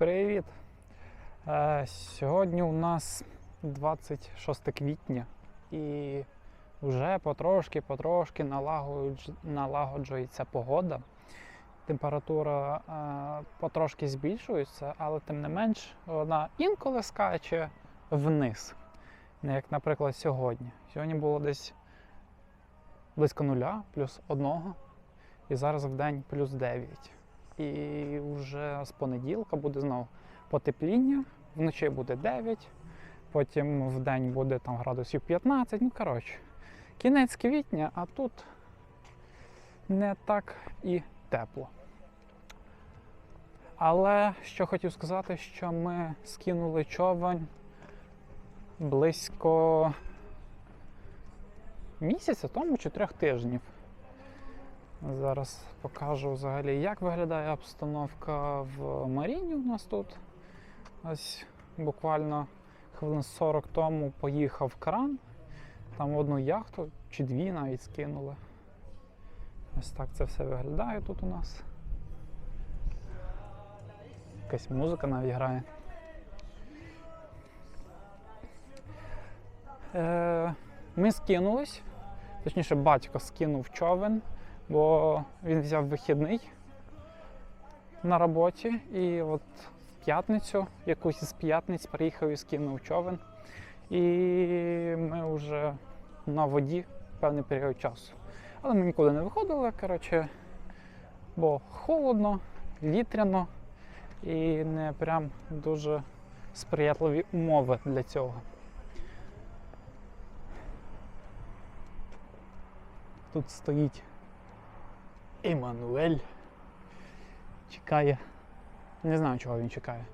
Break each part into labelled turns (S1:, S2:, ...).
S1: Привіт! Е, Сьогодні у нас 26 квітня і вже потрошки-потрошки налагоджується погода. Температура е, потрошки збільшується, але тим не менш вона інколи скаче вниз. Як, наприклад, сьогодні. Сьогодні було десь близько нуля, плюс одного, і зараз в день плюс 9. І вже з понеділка буде знову потепління, вночі буде 9, потім в день буде там градусів 15. Ну, коротше, кінець квітня, а тут не так і тепло. Але що хотів сказати, що ми скинули човен близько місяця тому чи трьох тижнів. Зараз покажу взагалі, як виглядає обстановка в Маріні у нас тут. Ось буквально хвилин 40 тому поїхав кран. Там одну яхту чи дві навіть скинули. Ось так це все виглядає тут у нас. Якась музика навіть грає. Е, ми скинулись, точніше, батько скинув човен бо він взяв вихідний на роботі, і от в п'ятницю, якусь з п'ятниць, приїхав і скинув човен. І ми вже на воді певний період часу. Але ми нікуди не виходили, коротше, бо холодно, вітряно і не прям дуже сприятливі умови для цього. Тут стоїть Еммануель чекає. Не знаю, чого він чекає.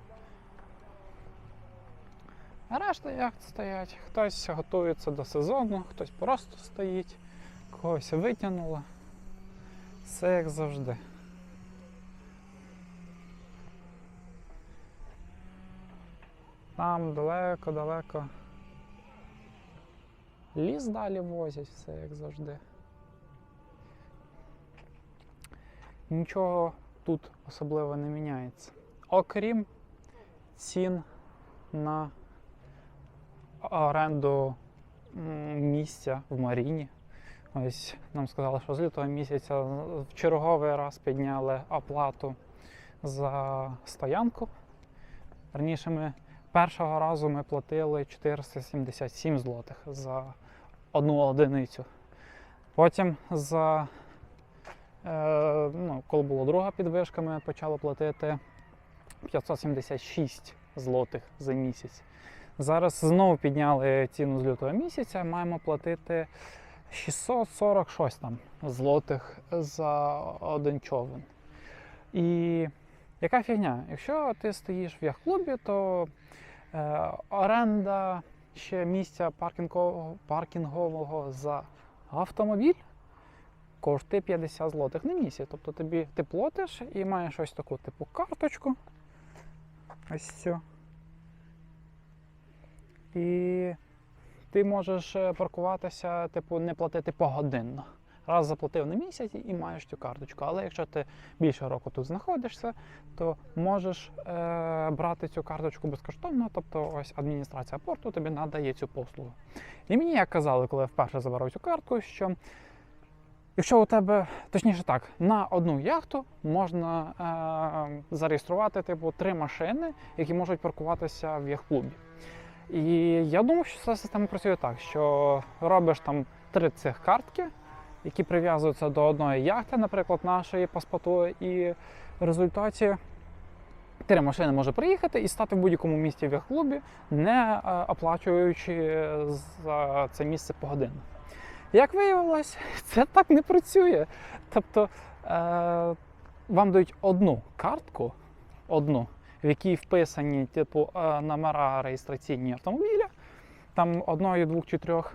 S1: А решта яхт стоять. Хтось готується до сезону, хтось просто стоїть, когось витягнуло. Все як завжди. Там далеко-далеко. Ліс далі возять, все як завжди. Нічого тут особливо не міняється. Окрім цін на оренду місця в Маріні. Ось нам сказали, що з лютого місяця в черговий раз підняли оплату за стоянку. Раніше ми першого разу ми платили 477 злотих за одну одиницю. Потім за ну, коли була друга підвишка, ми почали платити 576 злотих за місяць. Зараз знову підняли ціну з лютого місяця, маємо платити 646 там злотих за один човен. І яка фігня? Якщо ти стоїш в яхт-клубі, то е, оренда ще місця паркінгового за автомобіль коштує 50 злотих на місяць. Тобто тобі ти платиш і маєш ось таку типу карточку. Ось цю. І ти можеш е, паркуватися, типу, не платити погодинно. Раз заплатив на місяць і маєш цю карточку. Але якщо ти більше року тут знаходишся, то можеш е, брати цю карточку безкоштовно, тобто ось адміністрація порту тобі надає цю послугу. І мені як казали, коли я вперше забирав цю картку, що Якщо у тебе, точніше так, на одну яхту можна е, зареєструвати типу три машини, які можуть паркуватися в яхт-клубі. І я думав, що ця система працює так, що робиш там три цих картки, які прив'язуються до одної яхти, наприклад, нашої паспорту, і в результаті три машини може приїхати і стати в будь-якому місці в яхт-клубі, не е, оплачуючи за це місце погодинно. Як виявилось, це так не працює. Тобто е, вам дають одну картку, одну, в якій вписані типу, е, номера реєстраційні автомобіля, там одної, двох чи трьох,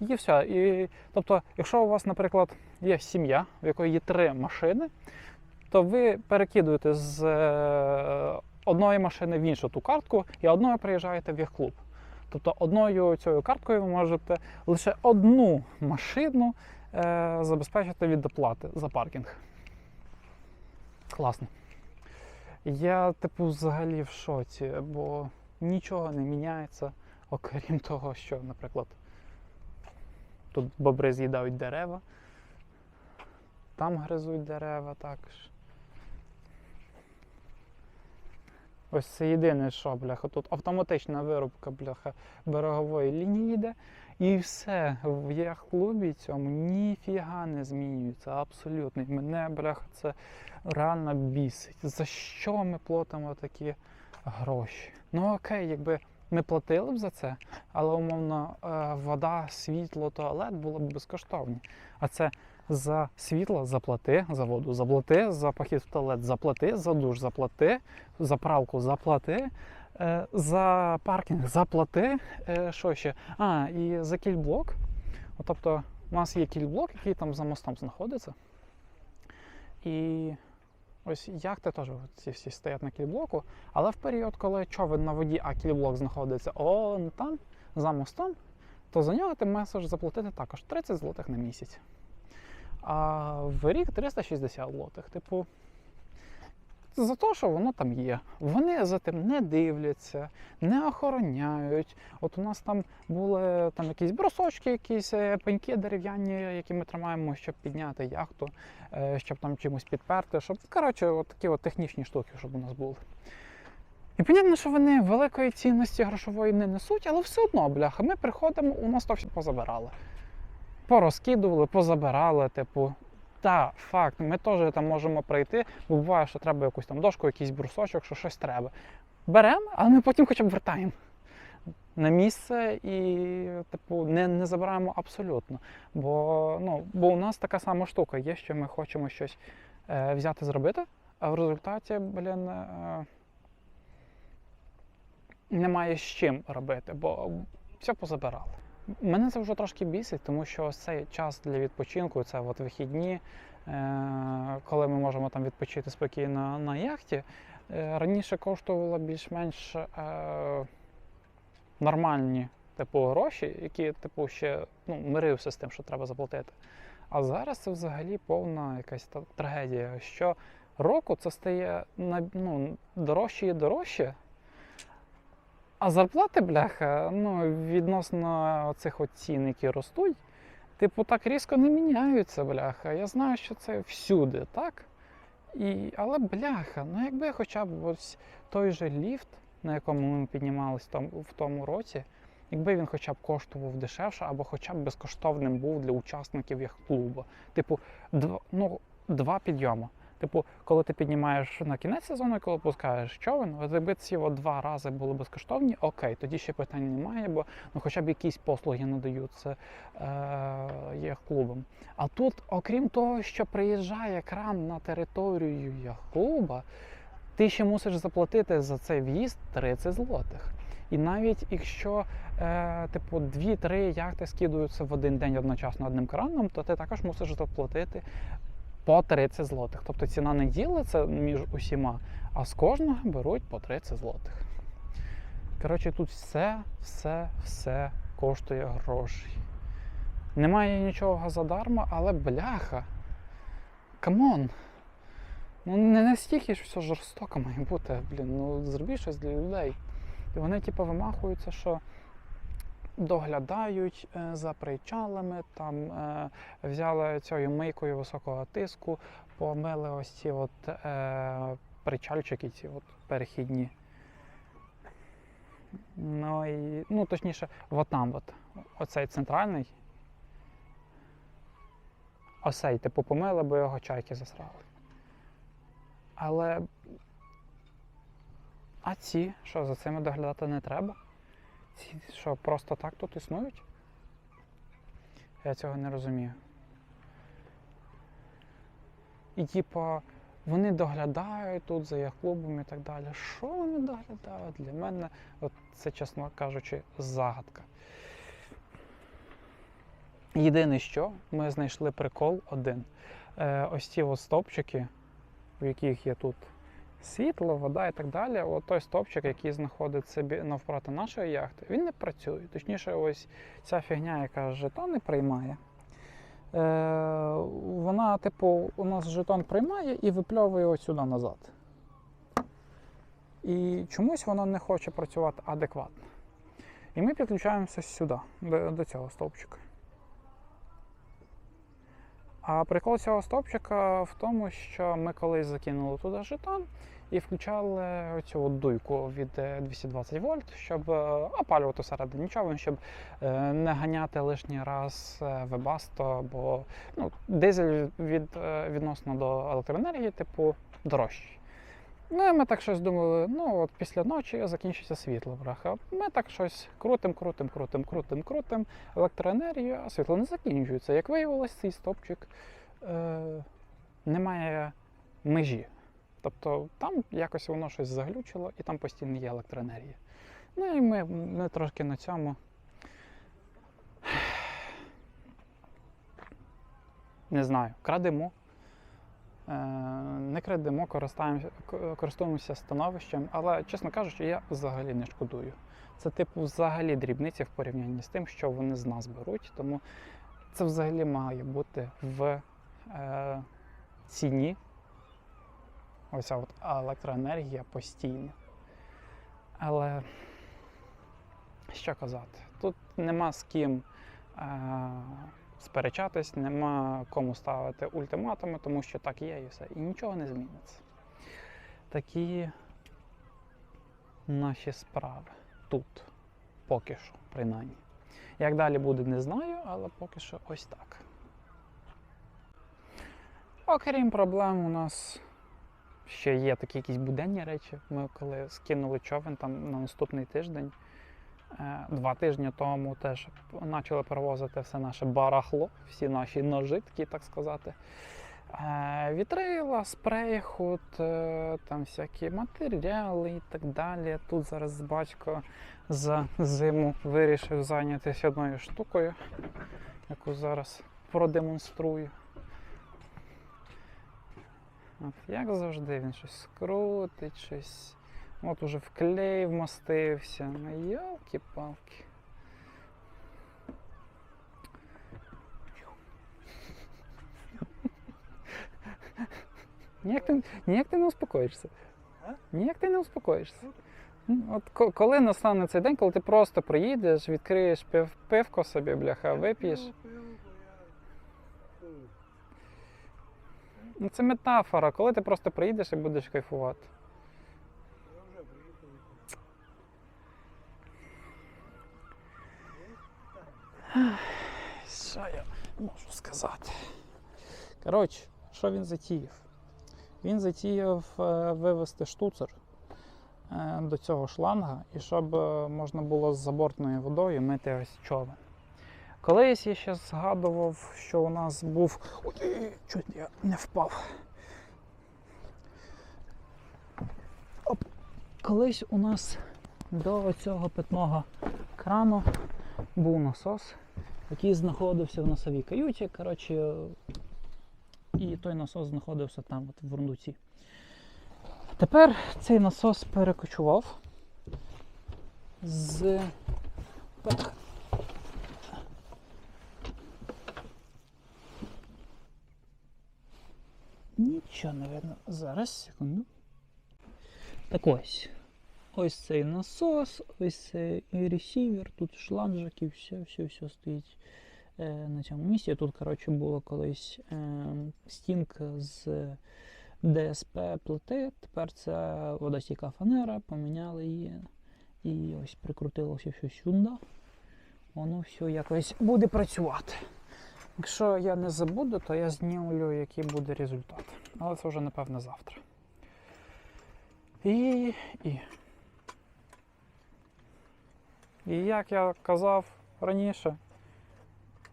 S1: і все. І, тобто, якщо у вас, наприклад, є сім'я, в якої є три машини, то ви перекидуєте з е, одної машини в іншу ту картку і одною приїжджаєте в яхт-клуб. Тобто одною цією карткою ви можете лише одну машину е, забезпечити від доплати за паркінг. Класно. Я, типу, взагалі в шоці, бо нічого не міняється, окрім того, що, наприклад, тут бобри з'їдають дерева, там гризуть дерева також. Ось це єдине, що, бляха, тут автоматична вирубка, бляха, берегової лінії йде. І все, в яхт-клубі цьому ніфіга не змінюється, абсолютно. Мене, бляха, це реально бісить. За що ми платимо такі гроші? Ну окей, якби ми платили б за це, але умовно е, вода, світло, туалет було б безкоштовні. А це за світло заплати, за воду заплати, за похід в туалет заплати, за душ заплати, за пралку заплати. е, За паркінг заплати. Е, Що ще? А, і за кільблок. От, Тобто, у нас є кільблок, який там за мостом знаходиться. І ось яхти теж ці всі стоять на кільблоку. Але в період, коли човен на воді, а кільблок знаходиться он там, за мостом, то за нього ти маєш заплатити також 30 злотих на місяць. А в рік 360 злотих. Типу, за те, що воно там є. Вони за тим не дивляться, не охороняють. От у нас там були там якісь брусочки, якісь е, пеньки дерев'яні, які ми тримаємо, щоб підняти яхту, е, щоб там чимось підперти, щоб коротше, от такі от технічні штуки, щоб у нас були. І понятно, що вони великої цінності грошової не несуть, але все одно, бляха, ми приходимо, у нас то все позабирали. Порозкидували, позабирали, типу. Та, факт, ми теж там можемо прийти, бо буває, що треба якусь там дошку, якийсь брусочок, що щось треба. Беремо, але ми потім хоча б вертаємо на місце і, типу, не, не забираємо абсолютно. Бо, ну, бо у нас така сама штука є, що ми хочемо щось е, взяти зробити, а в результаті, блін, е, немає з чим робити, бо все позабирали. Мене це вже трошки бісить, тому що ось цей час для відпочинку, це от вихідні, е, коли ми можемо там відпочити спокійно на яхті, е, раніше коштувало більш-менш е, нормальні типу, гроші, які типу, ще ну, мирився з тим, що треба заплатити. А зараз це взагалі повна якась та- трагедія. Що року це стає ну, дорожче і дорожче. А зарплати, бляха, ну, відносно цих от цін, які ростуть, типу, так різко не міняються, бляха. Я знаю, що це всюди, так? І, але бляха, ну якби хоча б ось той же ліфт, на якому ми піднімались там, в тому році, якби він хоча б коштував дешевше, або хоча б безкоштовним був для учасників яхт-клубу. Типу, два, ну, два підйоми. Типу, коли ти піднімаєш на кінець сезону, і коли пускаєш човен, якби ці от два рази були безкоштовні, окей, тоді ще питань немає, бо ну, хоча б якісь послуги надаються е, яхт-клубам. А тут, окрім того, що приїжджає кран на територію яхт-клуба, ти ще мусиш заплатити за цей в'їзд 30 злотих. І навіть якщо е, типу 2-3 яхти скидаються в один день одночасно одним краном, то ти також мусиш заплатити по 30 злотих. Тобто ціна не ділиться між усіма, а з кожного беруть по 30 злотих. Коротше, тут все, все, все коштує грошей. Немає нічого задарма, але бляха. Камон. Ну не настільки ж все жорстоко має бути. Блін, ну зроби щось для людей. І вони, типу, вимахуються, що доглядають е, за причалами, там е, взяли цією мийкою високого тиску, помили ось ці от е, причальчики, ці от перехідні. Ну і ну точніше, от там от, оцей центральний. Осей, типу, помили, бо його чайки засрали. Але. А ці, що за цими доглядати не треба? Ці що, просто так тут існують? Я цього не розумію. І типа, вони доглядають тут за яхт-клубом і так далі. Що вони доглядають? Для мене, от це, чесно кажучи, загадка. Єдине, що ми знайшли прикол один. Е, ось ці от стовпчики, в яких є тут світло, вода і так далі. От той стовпчик, який знаходиться навпроти нашої яхти, він не працює. Точніше, ось ця фігня, яка жетони приймає. Е, вона, типу, у нас жетон приймає і випльовує сюди назад. І чомусь воно не хоче працювати адекватно. І ми підключаємося сюди, до, до цього стовпчика. А прикол цього стовпчика в тому, що ми колись закинули туди жетон і включали оцю дуйку від е, 220 вольт, щоб е, опалювати всередині човен, щоб е, не ганяти лишній раз е, вебасто, бо ну, дизель від, е, відносно до електроенергії, типу, дорожчий. Ну, і ми так щось думали, ну от після ночі закінчиться світло, браха. Ми так щось крутим, крутим, крутим, крутим, крутим електроенергію, а світло не закінчується. Як виявилось, цей стопчик е, не має межі. Тобто там якось воно щось заглючило і там постійно є електроенергія. Ну і ми, ми трошки на цьому. Не знаю, крадемо. Е, Не крадемо, користуємося становищем, але, чесно кажучи, я взагалі не шкодую. Це, типу, взагалі дрібниці в порівнянні з тим, що вони з нас беруть. Тому це взагалі має бути в е, ціні. Оця от електроенергія постійно. Але що казати? Тут нема з ким е, сперечатись, нема кому ставити ультиматуми, тому що так є і все. І нічого не зміниться. Такі наші справи тут, поки що, принаймні. Як далі буде, не знаю, але поки що ось так. Окрім проблем, у нас ще є такі якісь буденні речі. Ми коли скинули човен там на наступний тиждень, е, два тижні тому теж почали перевозити все наше барахло, всі наші ножи, такі, так сказати. Е, Вітрила, спрейхут, е, там всякі матеріали і так далі. Тут зараз батько за зиму вирішив зайнятися одною штукою, яку зараз продемонструю. От, як завжди, він щось скрутить, щось. От уже в клей вмостився. Ну, йолки-палки. Ніяк ти, ніяк ти не успокоїшся. Ніяк ти не успокоїшся. Ну, От коли настане цей день, коли ти просто приїдеш, відкриєш пив, пивко собі, бляха, вип'єш. Ну, це метафора, коли ти просто приїдеш і будеш кайфувати.
S2: Я вже приїхав.
S1: Що я можу сказати? Коротше, що він затіяв? Він затіяв е, вивести штуцер е, до цього шланга, і щоб е, можна було з забортною водою мити ось човен. Колись я ще згадував, що у нас був. Ой, чуть я не впав. Оп. Колись у нас до цього питного крану був насос який знаходився в носовій каюті. Коротше, і той насос знаходився там, от в рундуці. Тепер цей насос перекочував з. Нічого не. Зараз, секунду. Так ось. Ось цей насос, ось цей ресівер, тут шланжик і все, все, все стоїть е, на цьому місці. Тут, коротше, була колись е, стінка з ДСП плити. Тепер це водостійка фанера, поміняли її. І ось прикрутилося все сюди. Воно все якось буде працювати. Якщо я не забуду, то я знімлю, який буде результат. Але це вже, напевно, завтра. І. і. І як я казав раніше,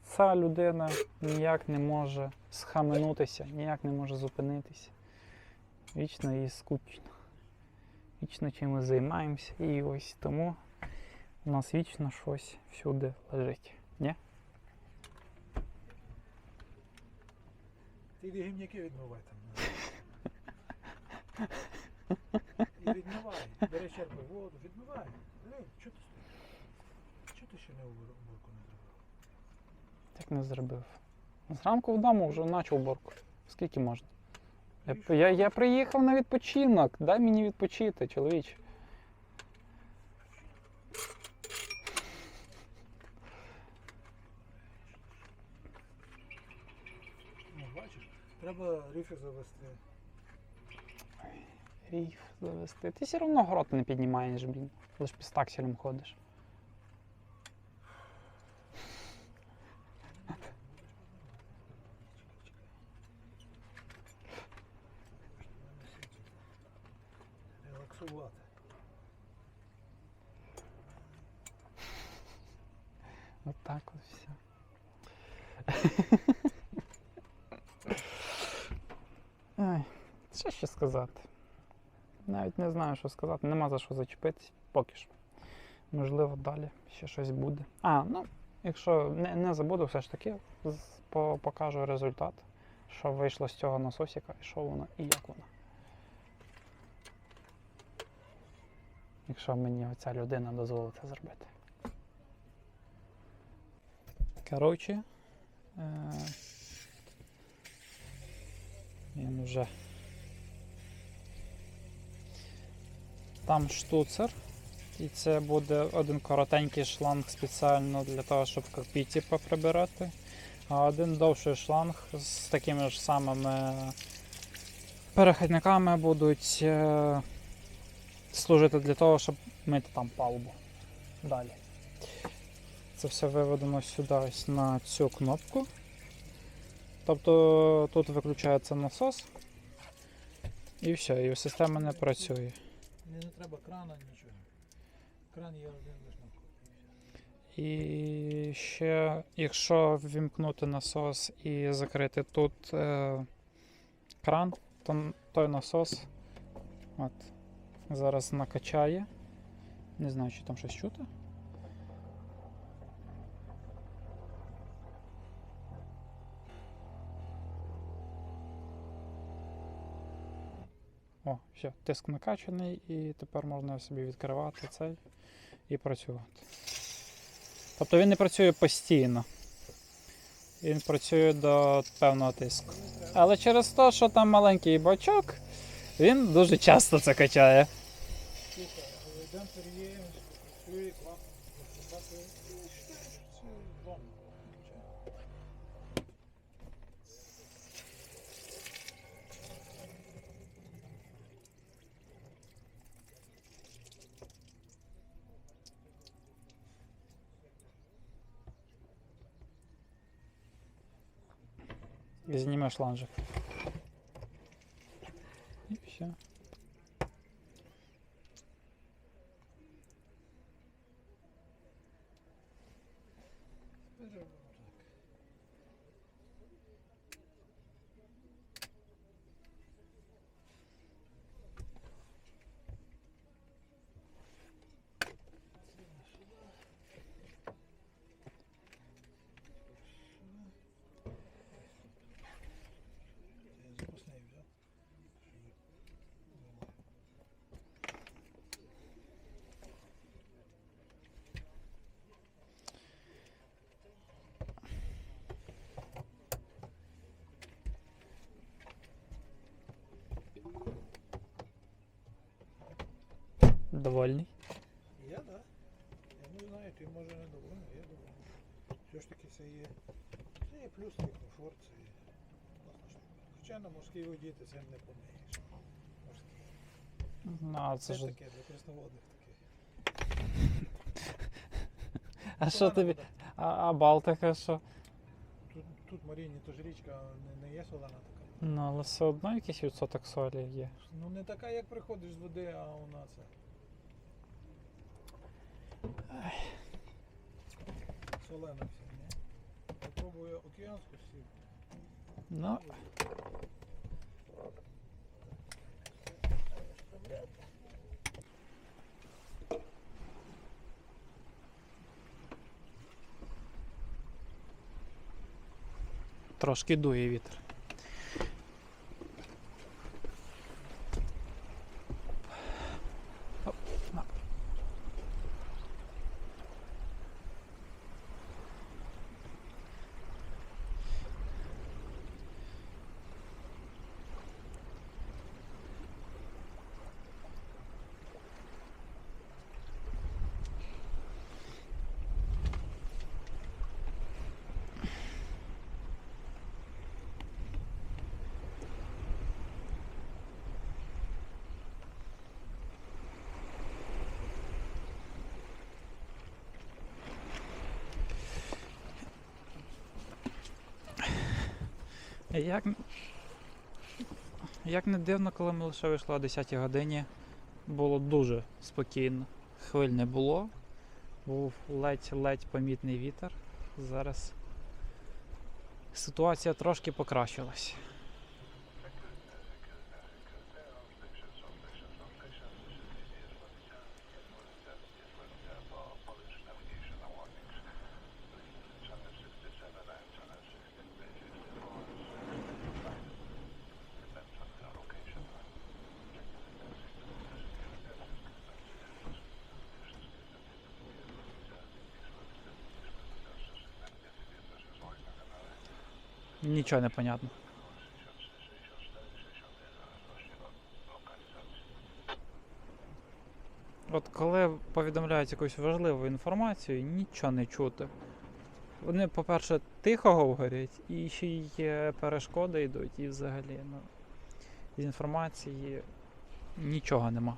S1: ця людина ніяк не може схаменутися, ніяк не може зупинитися. Вічно їй скучно. Вічно чимось займаємося. І ось тому у нас вічно щось всюди лежить. Ні?
S2: Ти йди гімняки відмивай там. І відмивай. Бери черпай воду, відмивай. Диви, що ти стоїш? Чого ти ще не уборку не зробив?
S1: Так не зробив. Зранку вдома вже почав уборку. Скільки можна? Я, я, я приїхав на відпочинок. Дай мені відпочити, чоловіче.
S2: Треба рифи завести.
S1: Ріф завести. Ти все одно грот не піднімаєш, блін. Лиш під стакселем ходиш.
S2: Релаксувати.
S1: От так от все. Що ще сказати? Навіть не знаю, що сказати. Нема за що зачепитись поки що. Можливо, далі ще щось буде. А, ну, якщо не, не забуду, все ж таки по- покажу результат, що вийшло з цього насосика, і що воно і як воно. Якщо мені оця людина дозволить це зробити. Коротше, е, він вже там штуцер, і це буде один коротенький шланг спеціально для того, щоб копійці поприбирати, а один довший шланг з такими ж самими перехідниками будуть е, служити для того, щоб мити там палубу. Далі. Це все виведено сюди ось на цю кнопку. Тобто тут виключається насос. І все, і система не працює.
S2: Не, не треба крана, нічого. Кран є один лише.
S1: І ще, якщо ввімкнути насос і закрити тут е, кран, то той насос от, зараз накачає. Не знаю, чи там щось чути. О, все, тиск накачаний, і тепер можна собі відкривати цей і працювати. Тобто він не працює постійно. Він працює до певного тиску. Але через те, що там маленький бачок, він дуже часто це качає.
S2: Демпфер є, працює, класно. Просто ну, що, це вдома. звичайно.
S1: І знімеш ланжик. І все. Довольний.
S2: Я, да. Я не знаю, ти може не довольний, а я довольний. Все ж таки це є. Це є плюс, це є комфорт, це є класна штука. Хоча на морській воді ти цим не помиєш. Морській.
S1: Ну, а це
S2: Це
S1: ж.
S2: таке, для пресноводних таке.
S1: А що
S2: Солена
S1: тобі?
S2: вода.
S1: А, а Балтика що?
S2: Тут, тут Маріні, то ж річка не, не є солена така.
S1: Ну, але все одно якийсь відсоток солі є.
S2: Ну не така, як приходиш з води, а вона це. Солена вся, ні? Попробую океанську сів.
S1: Ну, трошки дує вітер. Як, як не дивно, коли ми лише вийшли о 10 годині, було дуже спокійно. Хвиль не було. Був ледь-ледь помітний вітер. Зараз ситуація трошки покращилась. Нічого не понятно. От коли повідомляють якусь важливу інформацію, нічого не чути. Вони, по-перше, тихо говорять, і ще й перешкоди йдуть, і взагалі ну, з інформації нічого нема.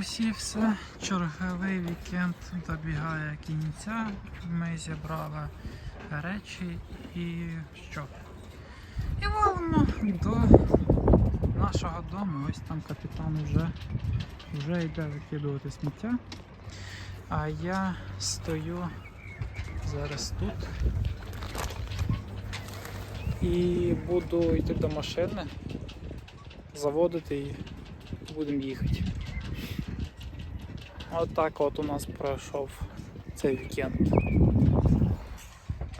S1: Ось і все. Черговий вікенд добігає кінця. Ми зібрали речі і що? І валимо до нашого дому. Ось там капітан вже, вже йде викидувати сміття. А я стою зараз тут і буду йти до машини, заводити і будемо їхати. Отак от у нас пройшов цей вікенд.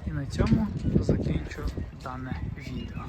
S1: І на цьому закінчу дане відео.